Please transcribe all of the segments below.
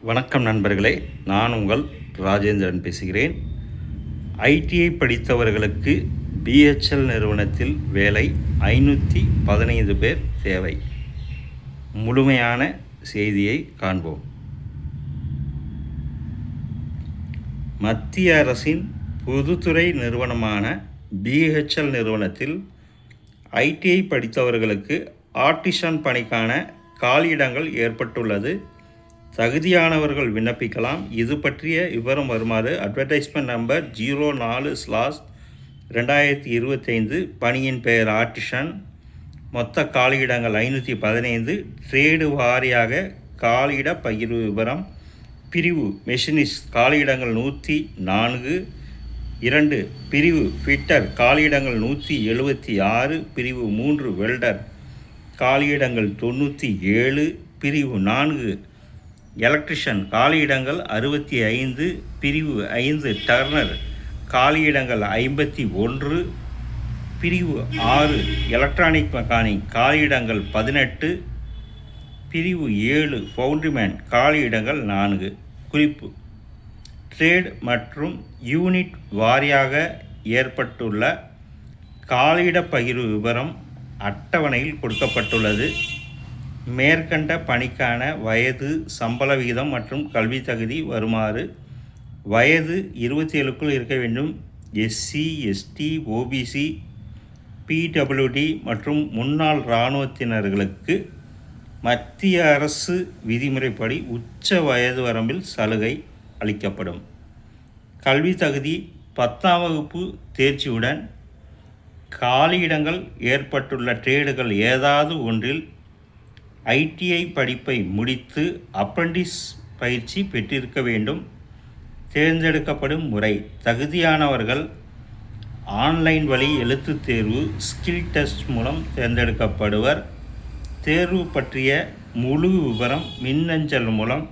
வணக்கம் நண்பர்களே நான் உங்கள் ராஜேந்திரன் பேசுகிறேன். ஐடிஐ படித்தவர்களுக்கு பிஹெச்எல் நிறுவனத்தில் வேலை ஐநூற்றி பதினைந்து பேர் தேவை. முழுமையான செய்தியை காண்போம். மத்திய அரசின் பொதுத்துறை நிறுவனமான பிஹெச்எல் நிறுவனத்தில் ஐடிஐ படித்தவர்களுக்கு ஆர்டிஷன் பணிக்கான காலியிடங்கள் ஏற்பட்டுள்ளது. தகுதியானவர்கள் விண்ணப்பிக்கலாம். இது பற்றிய விவரம் வருமாறு அட்வர்டைஸ்மெண்ட் நம்பர் ஜீரோ நாலு ஸ்லாஸ் ரெண்டாயிரத்தி இருபத்தைந்து பணியின் பெயர் ஆர்டிஷன். மொத்த காலியிடங்கள் ஐநூற்றி பதினைந்து. ட்ரேடு வாரியாக காலியிட பகிர்வு விவரம். பிரிவு மெஷினிஸ்ட் காலியிடங்கள் நூற்றி நான்கு. இரண்டு பிரிவு ஃபிட்டர் காலியிடங்கள் நூற்றி எழுபத்தி ஆறு. பிரிவு மூன்று வெல்டர் காலியிடங்கள் தொண்ணூற்றி ஏழு. பிரிவு நான்கு எலக்ட்ரிஷன் காலியிடங்கள் அறுபத்தி ஐந்து பிரிவு ஐந்து டர்னர் காலியிடங்கள் ஐம்பத்தி ஒன்று பிரிவு ஆறு எலக்ட்ரானிக் மெக்கானிக் காலியிடங்கள் பதினெட்டு பிரிவு ஏழு ஃபவுண்ட்ரிமேன் காலியிடங்கள் நான்கு. குறிப்பு ட்ரேட் மற்றும் யூனிட் வாரியாக ஏற்பட்டுள்ள காலியிட பகிர்வு விவரம் அட்டவணையில் கொடுக்கப்பட்டுள்ளது. மேற்கண்ட பணிக்கான வயது சம்பள விகிதம் மற்றும் கல்வி தகுதி வருமாறு வயது இருபத்தி ஏழுக்குள் இருக்க வேண்டும். எஸ்சி எஸ்டி ஓபிசி பிடபிள்யூடி மற்றும் முன்னாள் இராணுவத்தினர்களுக்கு மத்திய அரசு விதிமுறைப்படி உச்ச வயது வரம்பில் சலுகை அளிக்கப்படும். கல்வி தகுதி பத்தாம் வகுப்பு தேர்ச்சியுடன் காலியிடங்கள் ஏற்பட்டுள்ள ட்ரேடுகள் ஏதாவது ஒன்றில் ஐடிஐ படிப்பை முடித்து அப்ரண்டிஸ் பயிற்சி பெற்றிருக்க வேண்டும். தேர்ந்தெடுக்கப்படும் முறை தகுதியானவர்கள் ஆன்லைன் வழி எழுத்துத் தேர்வு ஸ்கில் டெஸ்ட் மூலம் தேர்ந்தெடுக்கப்படுவர். தேர்வு பற்றிய முழு விவரம் மின்னஞ்சல் மூலம்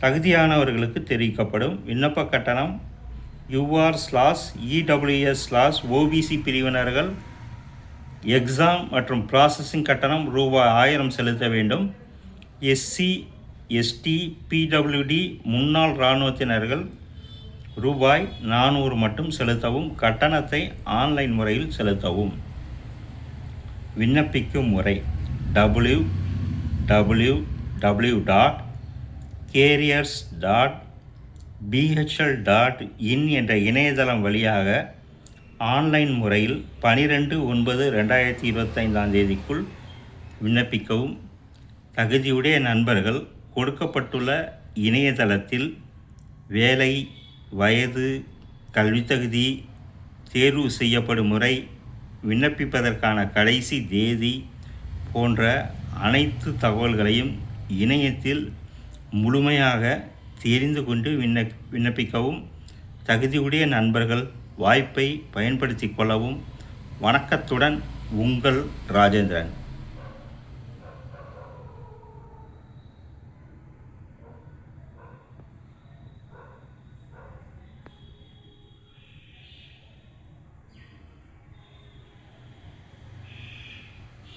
தகுதியானவர்களுக்கு தெரிவிக்கப்படும். விண்ணப்ப கட்டணம் UR slash EWS slash OBC பிரிவினர்கள் exam மற்றும் ப்ராசஸிங் கட்டணம் ரூபாய் ஆயிரம் செலுத்த வேண்டும். எஸ்சி எஸ்டி பிடபிள்யூடி முன்னாள் இராணுவத்தினர்கள் ரூபாய் நானூறு மட்டும் செலுத்தவும் கட்டணத்தை ஆன்லைன் முறையில் செலுத்தவும். விண்ணப்பிக்கும் முறை W W W dot careers dot BHL dot in என்ற இணையதளம் வழியாக ஆன்லைன் முறையில் பனிரெண்டு ஒன்பது ரெண்டாயிரத்தி இருபத்தைந்தாம் தேதிக்குள் விண்ணப்பிக்கவும். தகுதியுடைய நண்பர்கள் கொடுக்கப்பட்டுள்ள இணையதளத்தில் வேலை வயது கல்வித்தகுதி தேர்வு செய்யப்படும் முறை விண்ணப்பிப்பதற்கான கடைசி தேதி போன்ற அனைத்து தகவல்களையும் இணையத்தில் முழுமையாக தெரிந்து கொண்டு விண்ண விண்ணப்பிக்கவும். தகுதியுடைய நண்பர்கள் வாய்ப்பை பயன்படுத்தி கொள்ளவும் வணக்கத்துடன் உங்கள் ராஜேந்திரன்.